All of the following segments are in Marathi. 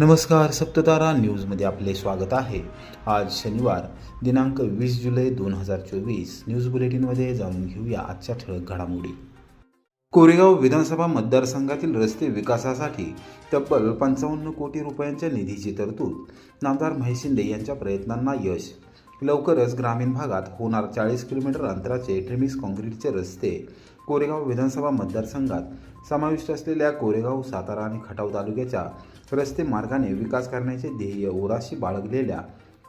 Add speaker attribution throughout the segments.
Speaker 1: नमस्कार सप्ततारा न्यूजमध्ये आपले स्वागत आहे. आज शनिवार दिनांक वीस जुलै दोन हजार चोवीस. न्यूज बुलेटिनमध्ये जाणून घेऊया आजच्या ठळक घडामोडी. कोरेगाव विधानसभा मतदारसंघातील रस्ते विकासासाठी तब्बल पंचावन्न कोटी रुपयांच्या निधीची तरतूद. नामदार महेश शिंदे यांच्या प्रयत्नांना यश. लवकरच ग्रामीण भागात होणार चाळीस किलोमीटर अंतराचे ट्रिमिक्स काँक्रीटचे रस्ते. कोरेगाव विधानसभा मतदारसंघात समाविष्ट असलेल्या कोरेगाव सातारा आणि खटाव तालुक्याच्या रस्ते मार्गाने विकास करण्याचे ध्येय ओराशी बाळगलेल्या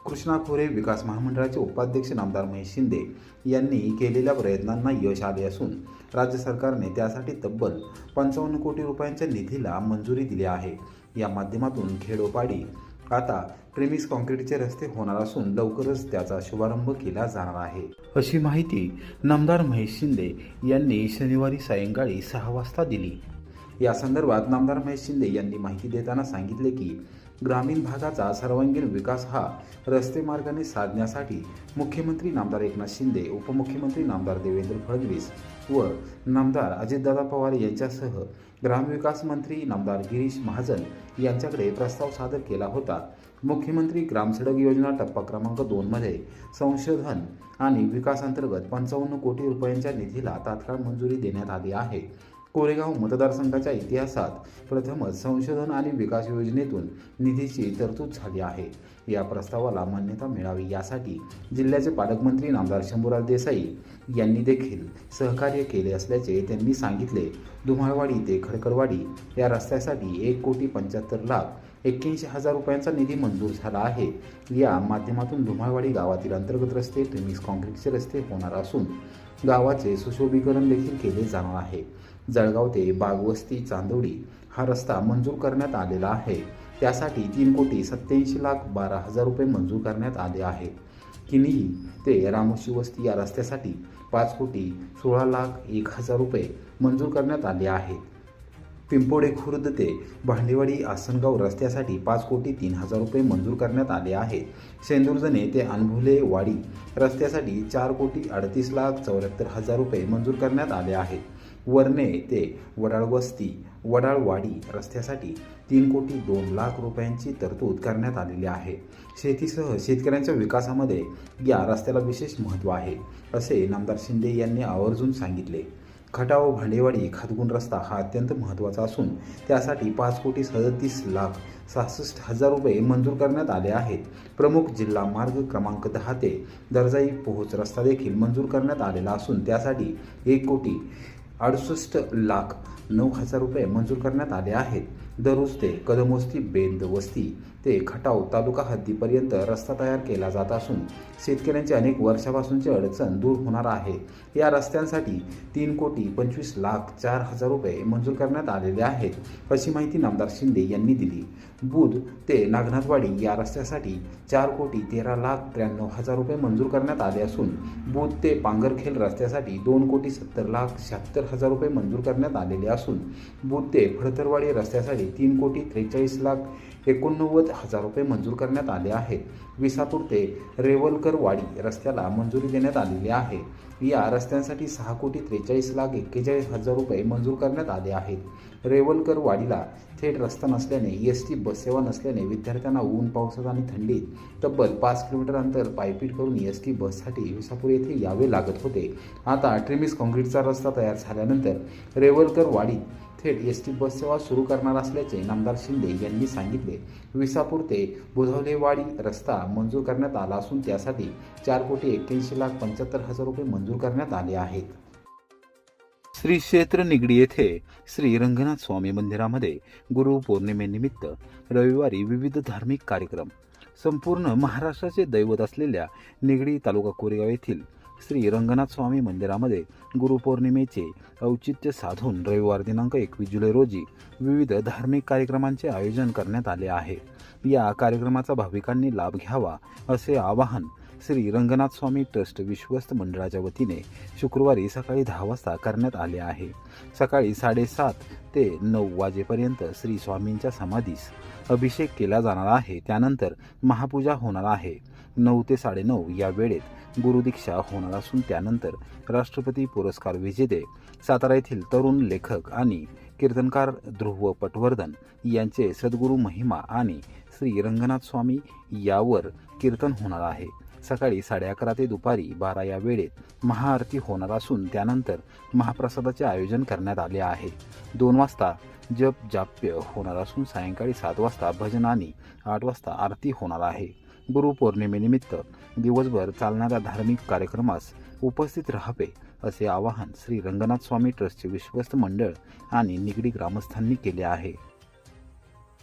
Speaker 1: कृष्णा खोरे विकास महामंडळाचे उपाध्यक्ष नामदार महेश शिंदे यांनी केलेल्या प्रयत्नांना यश आले असून राज्य सरकारने त्यासाठी तब्बल पंचावन्न कोटी रुपयांच्या निधीला मंजुरी दिली आहे. या माध्यमातून खेडोपाडी आता ट्रेलिस काँक्रीटचे रस्ते होणार असून लवकरच त्याचा शुभारंभ केला जाणार आहे. अशी माहिती नामदार महेश शिंदे यांनी शनिवारी सायंकाळी सहा वाजता दिली. या संदर्भात नामदार महेश शिंदे यांनी माहिती देताना सांगितले की ग्रामीण भागाचा सर्वांगीण विकास हा रस्ते मार्गाने साधण्यासाठी मुख्यमंत्री नामदार एकनाथ शिंदे उपमुख्यमंत्री नामदार देवेंद्र फडणवीस व नामदार अजितदादा पवार यांच्यासह ग्रामविकास मंत्री नामदार गिरीश महाजन यांच्याकडे प्रस्ताव सादर केला होता. मुख्यमंत्री ग्रामसडक योजना टप्पा क्रमांक दोनमध्ये संशोधन आणि विकास अंतर्गत पंचावन्न कोटी रुपयांच्या निधीला तात्काळ मंजुरी देण्यात आली आहे. कोरेगाव मतदारसंघाच्या इतिहासात प्रथमच संशोधन आणि विकास योजनेतून निधीची तरतूद झाली आहे. या प्रस्तावाला मान्यता मिळावी यासाठी जिल्ह्याचे पालकमंत्री नामदार शंभूराज देसाई यांनी देखील सहकार्य केले असल्याचे त्यांनी सांगितले. धुमाळवाडी ते खडकरवाडी या रस्त्यासाठी एक कोटी पंच्याहत्तर लाख एक्क्याऐंशी हजार रुपयांचा निधी मंजूर झाला आहे. या माध्यमातून धुमाळवाडी गावातील अंतर्गत रस्ते ट्रिमिक्स काँक्रीटचे रस्ते होणार असून गावाचे सुशोभीकरण देखील केले जाणार आहे. जळगाव ते बागवस्ती चांदोडी हा रस्ता मंजूर करण्यात आलेला आहे. त्यासाठी तीन कोटी सत्याऐंशी लाख बारा हजार रुपये मंजूर करण्यात आले आहे. किनीही ते रामोशी वस्ती या रस्त्यासाठी पाच कोटी सोळा लाख एक हजार रुपये मंजूर करण्यात आले आहेत पिंपोडे खुर्द ते भांडेवाडी आसनगाव रस्त्यासाठी पाच कोटी तीन हजार रुपये मंजूर करण्यात आले आहेत सेंदुर्जने ते अनभुले वाडी रस्त्यासाठी चार कोटी अडतीस लाख चौऱ्याहत्तर हजार रुपये मंजूर करण्यात आले आहेत वरणे ते वडाळ वस्ती वडाळवाडी रस्त्यासाठी तीन कोटी दोन लाख रुपयांची तरतूद करण्यात आलेली आहे. शेतीसह शेतकऱ्यांच्या विकासामध्ये या रस्त्याला विशेष महत्त्व आहे असे नामदार शिंदे यांनी आवर्जून सांगितले. खटाव भांडेवाडी खातगुण रस्ता हा अत्यंत महत्त्वाचा असून त्यासाठी पाच कोटी सदतीस लाख सहासष्ट हजार रुपये मंजूर करण्यात आले आहेत. प्रमुख जिल्हा मार्ग क्रमांक दहा ते दर्जाई पोहोच रस्ता देखील मंजूर करण्यात आलेला असून त्यासाठी एक कोटी अडुसष्ट लाख नऊ हजार रुपये मंजूर करण्यात आले आहेत. दररोज ते कदमोस्ती बेंद वस्ती ते खटाव तालुका हद्दीपर्यंत रस्ता तयार केला जात असून शेतकऱ्यांची अनेक वर्षापासूनची अडचण दूर होणार आहे. या रस्त्यांसाठी तीन कोटी पंचवीस लाख चार हजार रुपये मंजूर करण्यात आलेले आहेत अशी माहिती नामदार शिंदे यांनी दिली. बुध ते नागनाथवाडी या रस्त्यासाठी चार कोटी तेरा लाख त्र्याण्णव हजार रुपये मंजूर करण्यात आले असून बुध ते पांगरखेल रस्त्यासाठी दोन कोटी सत्तर लाख शहात्तर हजार रुपये मंजूर करण्यात आलेले असून बुध ते फडतरवाडी रस्त्यासाठी तीन कोटी त्रेचाळीस लाख एकोणनव्वद हजार रुपये मंजूर करण्यात आले आहेत. विसापूर ते रेवलकरवाडी रस्त्याला मंजुरी देण्यात आलेली आहे. या रस्त्यांसाठी सहा कोटी त्रेचाळीस लाख एक्केचाळीस हजार रुपये मंजूर करण्यात आले आहेत. रेवलकरवाडीला थेट रस्ता नसल्याने एस टी बससेवा नसल्याने विद्यार्थ्यांना ऊन पावसात आणि थंडीत तब्बल पाच किलोमीटर अंतर पायपीट करून एस टी बससाठी विसापूर येथे यावे लागत होते. आता ट्रिमिस काँक्रीटचा रस्ता तयार झाल्यानंतर रेवलकर वाडीत थेट एस टी बससेवा सुरू करणार असल्याचे नामदार शिंदे यांनी सांगितले. विसापूर ते बुधवलेवाडी रस्ता मंजूर करण्यात आला असून त्यासाठी चार कोटी एक्क्याऐंशी लाख पंच्याहत्तर हजार रुपये मंजूर करण्यात आले आहेत. श्री क्षेत्र निगडी येथे श्री रंगनाथ स्वामी मंदिरामध्ये गुरु पौर्णिमेनिमित्त रविवारी विविध धार्मिक कार्यक्रम संपूर्ण महाराष्ट्राचे दैवत असलेल्या निगडी तालुका कोरेगाव येथील श्री रंगनाथ स्वामी मंदिरामध्ये गुरुपौर्णिमेचे औचित्य साधून रविवार दिनांक एकवीस जुलै रोजी विविध धार्मिक कार्यक्रमांचे आयोजन करण्यात आले आहे. या कार्यक्रमाचा भाविकांनी लाभ घ्यावा असे आवाहन श्री रंगनाथ स्वामी ट्रस्ट विश्वस्त मंडळाच्या वतीने शुक्रवारी सकाळी दहा वाजता करण्यात आले आहे. सकाळी साडेसात ते नऊ वाजेपर्यंत श्री स्वामींच्या समाधीस अभिषेक केला जाणार आहे. त्यानंतर महापूजा होणार आहे. नऊ ते साडेनऊ या वेळेत गुरुदीक्षा होणार असून त्यानंतर राष्ट्रपती पुरस्कार विजेते सातारा येथील तरुण लेखक आणि कीर्तनकार ध्रुव पटवर्धन यांचे सद्गुरू महिमा आणि श्री रंगनाथ स्वामी यावर कीर्तन होणार आहे. सकाळी साडे अकरा ते दुपारी बारा या वेळेत महाआरती होणार असून त्यानंतर महाप्रसादाचे आयोजन करण्यात आले आहे. दोन वाजता जप जाप्य होणार असून सायंकाळी सात वाजता भजन आणि आठ वाजता आरती होणार आहे. गुरुपौर्णिमेनिमित्त दिवसभर चालणाऱ्या धार्मिक कार्यक्रमास उपस्थित राहावे असे आवाहन श्री रंगनाथ स्वामी ट्रस्टचे विश्वस्त मंडळ आणि निगडी ग्रामस्थांनी केले आहे.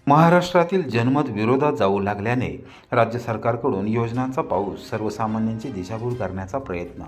Speaker 1: महाराष्ट्रातील जनमत विरोधात जाऊ लागल्याने राज्य सरकारकडून योजनांचा पाऊस सर्वसामान्यांची दिशाभूल करण्याचा प्रयत्न.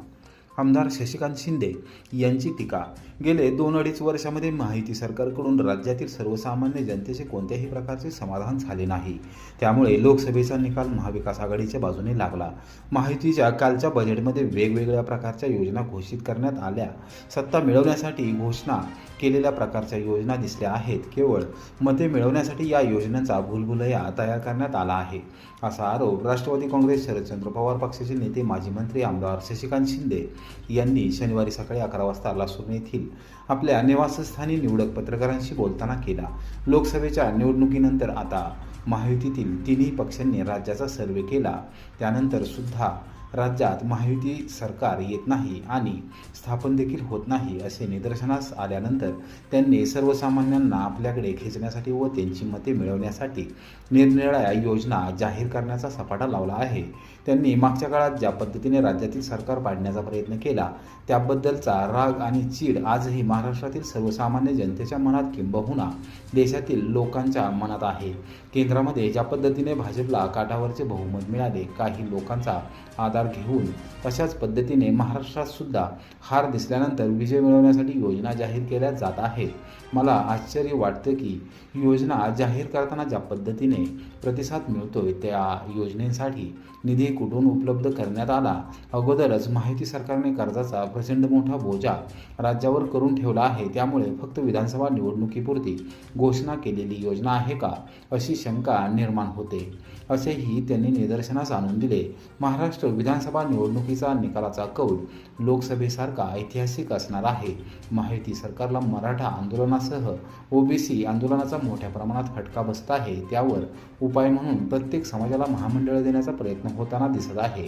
Speaker 1: आमदार शशिकांत शिंदे यांची टीका गेले दोन अडीच वर्षामध्ये माहिती सरकारकडून राज्यातील सर्वसामान्य जनतेचे कोणत्याही प्रकारचे समाधान झाले नाही. त्यामुळे लोकसभेचा निकाल महाविकास आघाडीच्या बाजूने लागला. माहितीच्या कालच्या बजेटमध्ये वेगवेगळ्या प्रकारच्या योजना घोषित करण्यात आल्या. सत्ता मिळवण्यासाठी घोषणा केलेल्या प्रकारच्या योजना दिसल्या आहेत. केवळ मते मिळवण्यासाठी या योजनांचा भूलभुलया तयार करण्यात आला आहे. असा आरोप राष्ट्रवादी काँग्रेस शरदचंद्र पवार पक्षाचे नेते माजी मंत्री आमदार शशिकांत शिंदे यांनी शनिवारी सकाळी अकरा वाजता लासूर येथील आपल्या निवासस्थानी निवडक पत्रकारांशी बोलताना केला. लोकसभेच्या निवडणुकीनंतर आता महायुतीतील तिन्ही पक्षांनी राज्याचा सर्वे केला. त्यानंतर सुद्धा राज्यात महायुती सरकार येत नाही आणि स्थापन देखील होत नाही असे निदर्शनास आल्यानंतर त्यांनी सर्वसामान्यांना आपल्याकडे खेचण्यासाठी व त्यांची मते मिळवण्यासाठी निरनिराळ्या योजना जाहीर करण्याचा सपाटा लावला आहे. त्यांनी मागच्या काळात ज्या पद्धतीने राज्यातील सरकार पाडण्याचा प्रयत्न केला त्याबद्दलचा राग आणि चीड आजही महाराष्ट्रातील सर्वसामान्य जनतेच्या मनात किंबहुना देशातील लोकांच्या मनात आहे. केंद्रामध्ये ज्या पद्धतीने भाजपला काठावरचे बहुमत मिळाले काही लोकांचा आधार घेऊन तशाच पद्धतीने महाराष्ट्रात सुद्धा हार दिसल्यानंतर विजय मिळवण्यासाठी योजना जाहीर केल्या जात आहेत. मला आश्चर्य वाटतं की योजना जाहीर करताना ज्या पद्धतीने प्रतिसाद मिळतोय त्या योजनेसाठी निधी कुठून उपलब्ध करण्यात आला? अगोदरच माहिती सरकारने कर्जाचा प्रचंड मोठा बोजा राज्यावर करून ठेवला आहे. त्यामुळे फक्त विधानसभा निवडणुकीपुरती घोषणा केलेली योजना आहे का? अशी शंका निर्माण होते. असेही त्यांनी निदर्शनास आणून दिले. महाराष्ट्र विधानसभा निवडणुकीचा निकालाचा कौल लोकसभेसारखा ऐतिहासिक असणार आहे. माहिती सरकारला मराठा आंदोलनासह ओबीसी आंदोलनाचा मोठ्या प्रमाणात फटका बसत आहे. त्यावर उपाय म्हणून प्रत्येक समाजाला महामंडळ देण्याचा प्रयत्न होताना दिसत आहे.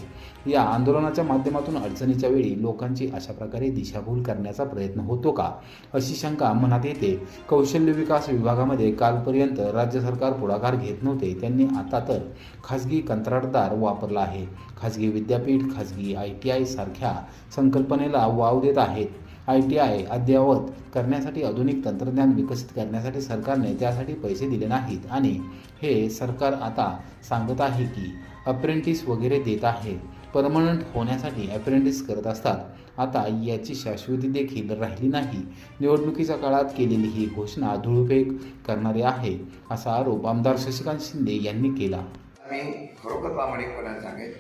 Speaker 1: या आंदोलनाच्या माध्यमातून अडचणीच्या वेळी लोकांची अशा प्रकारे दिशाभूल करण्याचा प्रयत्न होतो का? अशी शंका मनात येते. कौशल्य विकास विभागामध्ये कालपर्यंत राज्य सरकार पुढाकार घेत नव्हते. त्यांनी आता तर खाजगी कंत्राटदार वापरला आहे. खाजगी विद्यापीठ खाजगी आय टी आय सारख्या संकल्पनेला वाव देत आहेत. आय टी आय अद्ययावत करण्यासाठी आधुनिक तंत्रज्ञान विकसित करण्यासाठी सरकारने त्यासाठी पैसे दिले नाहीत आणि हे सरकार आता सांगत आहे की अप्रेंटिस वगैरे देत आहे. परमनंट होण्यासाठी अप्रेंटिस करत असतात. आता याची शाश्वती देखील राहिली नाही. निवडणुकीच्या काळात केलेली ही घोषणा धुळफेक करणारी आहे असा आरोप आमदार शशिकांत शिंदे यांनी केला.
Speaker 2: मी खरोखर प्रामाणिकपणे सांगेन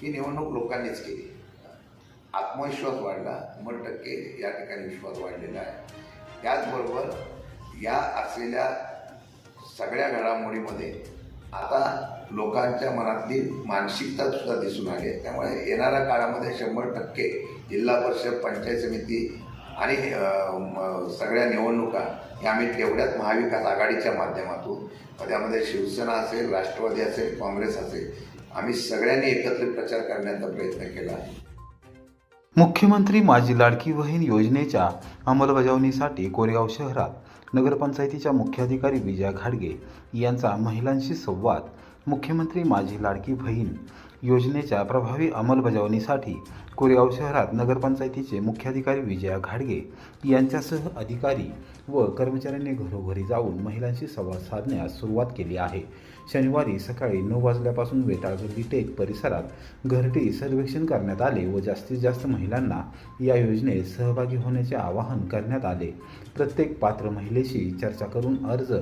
Speaker 2: की निवडणूक लोकांनीच केली. आत्मविश्वास वाढला शंभर टक्के या ठिकाणी विश्वास वाढलेला आहे. त्याचबरोबर या असलेल्या सगळ्या घडामोडीमध्ये आता लोकांच्या मनातली मानसिकता सुद्धा दिसून आली आहे. त्यामुळे येणाऱ्या काळामध्ये शंभर टक्के जिल्हा परिषद पंचायत समिती आणि सगळ्या निवडणुका हे आम्ही तेवढ्याच महाविकास आघाडीच्या माध्यमातून त्यामध्ये शिवसेना असेल राष्ट्रवादी असेल काँग्रेस असेल आम्ही सगळ्यांनी एकत्रित प्रचार करण्याचा प्रयत्न केला. आहे
Speaker 1: मुख्यमंत्री माझी लाडकी बहीण योजनेच्या अंमलबजावणीसाठी कोरेगाव शहरात नगरपंचायतीच्या मुख्याधिकारी विजया घाडगे यांचा महिलांशी संवाद. मुख्यमंत्री माझी लाडकी बहीण योजनेच्या प्रभावी अंमलबजावणीसाठी कोरेगाव शहरात नगरपंचायतीचे मुख्याधिकारी विजया घाडगे यांच्यासह अधिकारी व कर्मचाऱ्यांनी घरोघरी जाऊन महिलांशी संवाद साधण्यास सुरुवात केली आहे. शनिवारी सकाळी नऊ वाजल्यापासून वेताळगल्ली टेक परिसरात घरटी सर्वेक्षण करण्यात आले व जास्तीत जास्त महिलांना या योजनेत सहभागी होण्याचे आवाहन करण्यात आले. प्रत्येक पात्र महिलेशी चर्चा करून अर्ज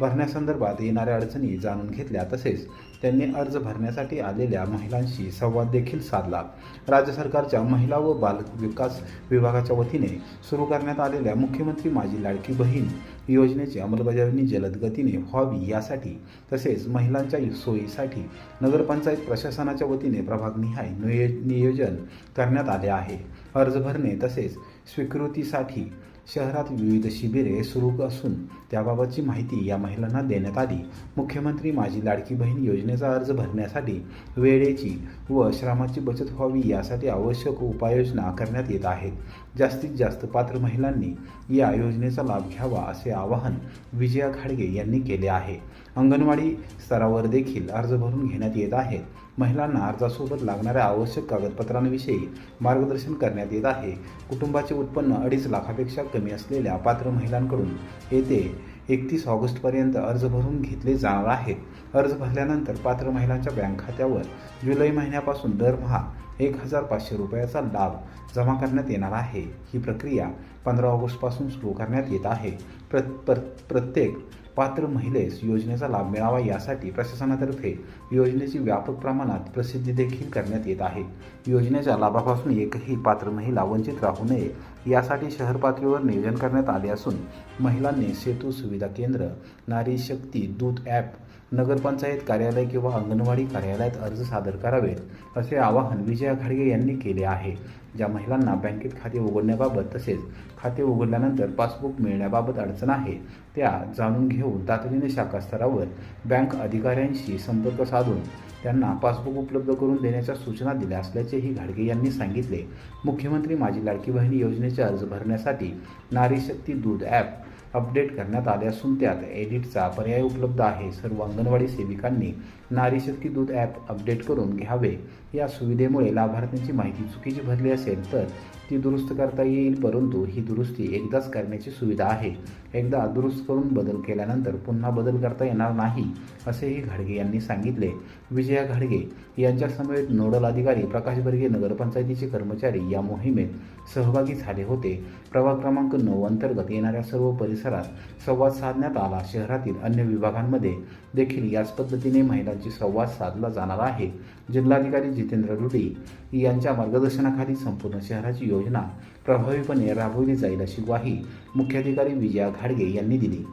Speaker 1: भरण्यासंदर्भात येणाऱ्या अडचणी जाणून घेतल्या तसेच त्यांनी अर्ज भरण्यासाठी आलेल्या महिलांशी संवाद देखील साधला. राज्य सरकारच्या महिला व बाल विकास विभागाच्या वतीने सुरू करण्यात आलेल्या मुख्यमंत्री माझी लाडकी बहीण योजनेची अंमलबजावणी जलद गतीने व्हावी यासाठी तसेच महिलांच्या सोयीसाठी नगरपंचायत प्रशासनाच्या वतीने प्रभागनिहाय नियोजन करण्यात आले आहे. अर्ज भरणे तसेच स्वीकृतीसाठी शहरात विविध शिबिरे सुरू असून त्याबाबतची माहिती या महिलांना देण्यात आली. मुख्यमंत्री माझी लाडकी बहीण योजनेचा अर्ज भरण्यासाठी वेळेची व श्रमाची बचत व्हावी यासाठी आवश्यक उपाययोजना करण्यात येत आहेत. जास्तीत जास्त पात्र महिलांनी या योजनेचा लाभ घ्यावा असे आवाहन विजया खाडगे यांनी केले आहे. अंगणवाडी स्तरावर देखील अर्ज भरून घेण्यात येत आहेत. महिलांना अर्जासोबत लागणाऱ्या आवश्यक कागदपत्रांविषयी मार्गदर्शन करण्यात येत आहे. कुटुंबाचे उत्पन्न अडीच लाखापेक्षा कमी असलेल्या पात्र महिलांकडून येते एकतीस ऑगस्टपर्यंत अर्ज भरून घेतले जाणार आहेत अर्ज भरल्यानंतर पात्र महिलांच्या बँक खात्यावर जुलै महिन्यापासून दरमहा एक हजार पाचशे रुपयाचा लाभ जमा करण्यात येणार आहे. ही प्रक्रिया पंधरा ऑगस्टपासून सुरू करण्यात येत आहे. प्र प्र प्रत्येक पात्र महिलेस योजनेचा लाभ मिळावा यासाठी प्रशासनातर्फे योजनेची व्यापक प्रमाणात प्रसिद्धी देखील करण्यात येत आहे. योजनेच्या लाभापासून एकही पात्र महिला वंचित राहू नये यासाठी शहर पातळीवर नियोजन करण्यात आले असून महिलांनी सेतू सुविधा केंद्र नारी शक्ती दूत ॲप नगरपंचायत कार्यालय किंवा अंगणवाडी कार्यालयात अर्ज सादर करावेत असे आवाहन विजया घाडगे यांनी केले आहे. ज्या महिलांना बँकेत खाते उघडण्याबाबत तसेच खाते उघडल्यानंतर पासबुक मिळण्याबाबत अडचण आहे त्या जाणून घेऊन तातडीने शाखा स्तरावर बँक अधिकाऱ्यांशी संपर्क साधून त्यांना पासबुक उपलब्ध करून देण्याच्या सूचना दिल्या असल्याचेही घाडगे यांनी सांगितले. मुख्यमंत्री माझी लाडकी बहिणी योजनेचे अर्ज भरण्यासाठी नारी शक्ती दूध ॲप अपडेट करण्यात आले असून त्यात एडिटचा पर्याय उपलब्ध आहे. सर्व अंगणवाडी सेविकांनी नारीशक्ती दूध ॲप अपडेट करून घ्यावे. या सुविधेमुळे लाभार्थ्यांची माहिती चुकीची भरली असेल तर ती दुरुस्त करता येईल परंतु ही दुरुस्ती एकदाच करण्याची सुविधा आहे. एकदा दुरुस्त करून बदल केल्यानंतर पुन्हा बदल करता येणार नाही असेही घाडगे यांनी सांगितले. विजया घाडगे यांच्यासमवेत नोडल अधिकारी प्रकाश बर्गे नगरपंचायतीचे कर्मचारी या मोहिमेत सहभागी झाले होते. प्रभाग क्रमांक नऊ अंतर्गत येणाऱ्या सर्व परिसरात संवाद साधण्यात आला. शहरातील अन्य विभागांमध्ये देखील याच पद्धतीने महिला महिलांची संवाद साधला जाणार आहे. जिल्हाधिकारी जितेंद्र रुडी यांच्या मार्गदर्शनाखाली संपूर्ण शहराची योजना प्रभावीपणे राबवली जाईल अशी ग्वाही मुख्याधिकारी विजया घाडगे यांनी दिली.